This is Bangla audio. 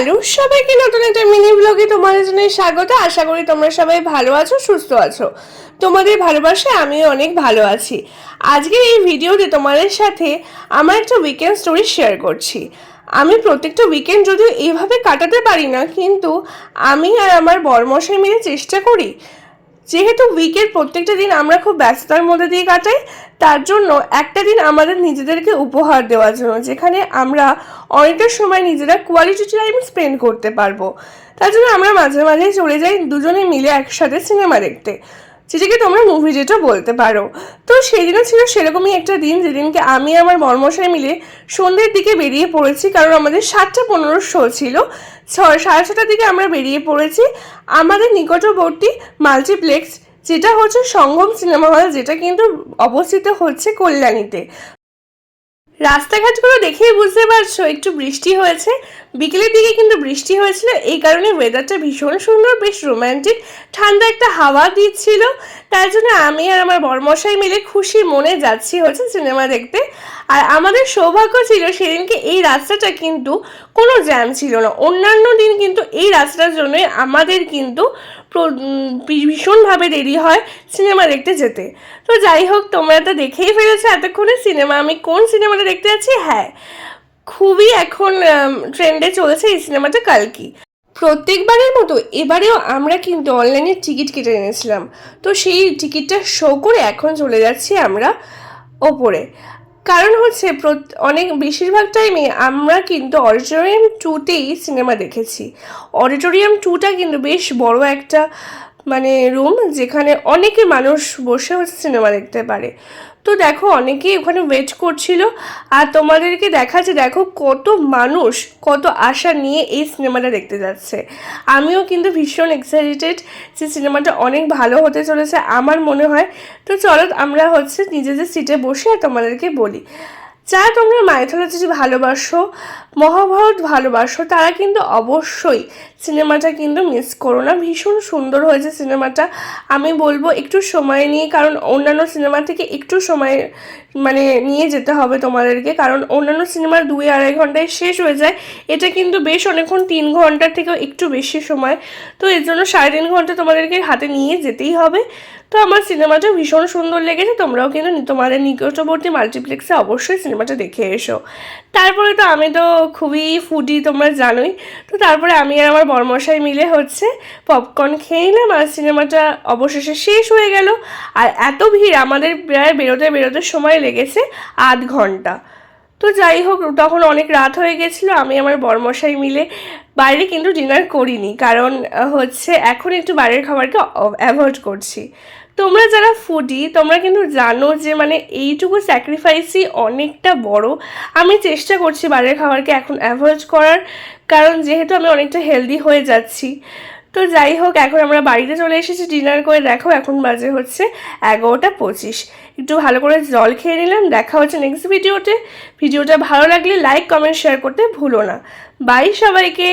হ্যালো, সবাইকে নতুন একটা মিনি ব্লগে তোমাদের জন্য স্বাগত। আশা করি তোমরা সবাই ভালো আছো, সুস্থ আছো। তোমাদের ভালোবাসায় আমি অনেক ভালো আছি। আজকের এই ভিডিওতে তোমাদের সাথে আমার একটা উইকেন্ড স্টোরি শেয়ার করছি। আমি প্রত্যেকটা উইকেন্ড যদিও এইভাবে কাটাতে পারি না, কিন্তু আমি আর আমার বরমশাই মিলে চেষ্টা করি যেহেতু উইকের প্রত্যেকটা দিন আমরা খুব ব্যস্ততার মধ্যে দিয়ে কাটাই, তার জন্য একটা দিন আমাদের নিজেদেরকে উপহার দেওয়ার জন্য, যেখানে আমরা অনেকটা সময় নিজেরা কোয়ালিটি টাইম স্পেন্ড করতে পারব। তার জন্য আমরা মাঝে মাঝে চলে যাই দুজনে মিলে একসাথে সিনেমা দেখতে। যেটাকে তোমরা মুভি ডেটও বলতে পারো। তো সেদিনও ছিল সেরকমই একটা দিন যেদিনকে আমি আমার মর্মশাই মিলে সন্ধ্যের দিকে বেরিয়ে পড়েছি, কারণ আমাদের সাতটা পনেরো শো ছিল। সাড়ে ছটার দিকে আমরা বেরিয়ে পড়েছি। আমাদের নিকটবর্তী মাল্টিপ্লেক্স, যেটা হচ্ছে সঙ্গম সিনেমা হল, যেটা কিন্তু অবস্থিত হচ্ছে কল্যাণীতে। রাস্তাঘাটগুলো দেখেই বুঝতে পারছ, একটু বৃষ্টি হয়েছে। বিকেলের দিকে কিন্তু বৃষ্টি হয়েছিল, এই কারণে ওয়েদারটা ভীষণ সুন্দর, বেশ রোম্যান্টিক ঠান্ডা একটা হাওয়া দিচ্ছিল। তার জন্য আমি আর আমার বরমশাই মিলে খুশি মনে যাচ্ছি হচ্ছে সিনেমা দেখতে। আর আমাদের সৌভাগ্য ছিল সেদিনকে এই রাস্তাটা কিন্তু কোনো জ্যাম ছিল না। অন্যান্য দিন কিন্তু এই রাস্তার জন্যই আমাদের কিন্তু ভীষণভাবে দেরি হয় সিনেমা দেখতে যেতে। তো যাই হোক, তোমরা তো দেখেই ফেলেছো এতক্ষণে সিনেমা। আমি কোন সিনেমাটা দেখতে যাচ্ছি? হ্যাঁ খুবই এখন ট্রেন্ডে চলেছে এই সিনেমাটা কালকি। প্রত্যেকবারের মতো এবারেও আমরা কিন্তু অনলাইনে টিকিট কেটে এনেছিলাম। তো সেই টিকিটটা শো করে এখন চলে যাচ্ছি আমরা ওপরে। কারণ হচ্ছে অনেক বেশিরভাগ টাইমে আমরা কিন্তু অডিটোরিয়াম টুতেই সিনেমা দেখেছি। অডিটোরিয়াম টুটা কিন্তু বেশ বড় একটা মানে রুম যেখানে অনেকে মানুষ বসে হচ্ছে সিনেমা দেখতে পারে। তো দেখো, অনেকেই ওখানে ওয়েট করছিল। আর তোমাদেরকে দেখাচ্ছে, দেখো কত মানুষ, কত আশা নিয়ে এই সিনেমাটা দেখতে যাচ্ছে। আমিও কিন্তু ভীষণ এক্সাইটেড যে সিনেমাটা অনেক ভালো হতে চলেছে, আমার মনে হয়। তো চলো, আমরা হচ্ছে নিজেদের সিটে বসে আর তোমাদেরকে বলি। যারা তোমরা মাইথোলজি ভালোবাসো, মহাভারত ভালোবাসো, তারা কিন্তু অবশ্যই সিনেমাটা কিন্তু মিস করো না। ভীষণ সুন্দর হয়েছে সিনেমাটা। আমি বলব একটু সময় নিয়ে, কারণ অন্যান্য সিনেমা থেকে একটু সময় মানে নিয়ে যেতে হবে তোমাদেরকে। কারণ অন্যান্য সিনেমার দুই আড়াই ঘন্টায় শেষ হয়ে যায়। এটা কিন্তু বেশ অনেকক্ষণ, তিন ঘণ্টার থেকেও একটু বেশি সময়। তো এর জন্য সাড়ে তিন ঘণ্টা তোমাদেরকে হাতে নিয়ে যেতেই হবে। তো আমার সিনেমাটা ভীষণ সুন্দর লেগেছে। তোমরাও কিন্তু তোমাদের নিকটবর্তী মাল্টিপ্লেক্সে অবশ্যই সিনেমাটা দেখে এসো। তারপরে তো আমি তো খুবই ফুডি তোমরা জানোই। তো তারপরে আমি আর আমার বরমশাই মিলে হচ্ছে পপকর্ন খেয়ে নিলাম আর সিনেমাটা অবশেষে শেষ হয়ে গেল। আর এত ভিড়, আমাদের প্রায় বেরোতে বেরোতে সময় লেগেছে আধ ঘণ্টা। তো যাই হোক, তখন অনেক রাত হয়ে গেছিল, আমি আমার বরমশাই মিলে বাইরে কিন্তু ডিনার করিনি। কারণ হচ্ছে এখন একটু বাইরের খাবারকে অ্যাভয়েড করছি। তোমরা যারা ফুডি তোমরা কিন্তু জানো যে মানে এইটুকু স্যাক্রিফাইসই অনেকটা বড়। আমি চেষ্টা করছি বাইরের খাবারকে এখন অ্যাভয়েড করার, কারণ যেহেতু আমি অনেকটা হেলদি হয়ে যাচ্ছি। তো যাই হোক, এখন আমরা বাড়িতে চলে এসেছি ডিনার করে দেখো এখন বাজে হচ্ছে এগারোটা পঁচিশ। একটু ভালো করে জল খেয়ে নিলাম, দেখা হচ্ছে নেক্সট ভিডিওতে ভিডিওটা ভালো লাগলে লাইক কমেন্ট শেয়ার করতে ভুলো না। বাই সবাইকে।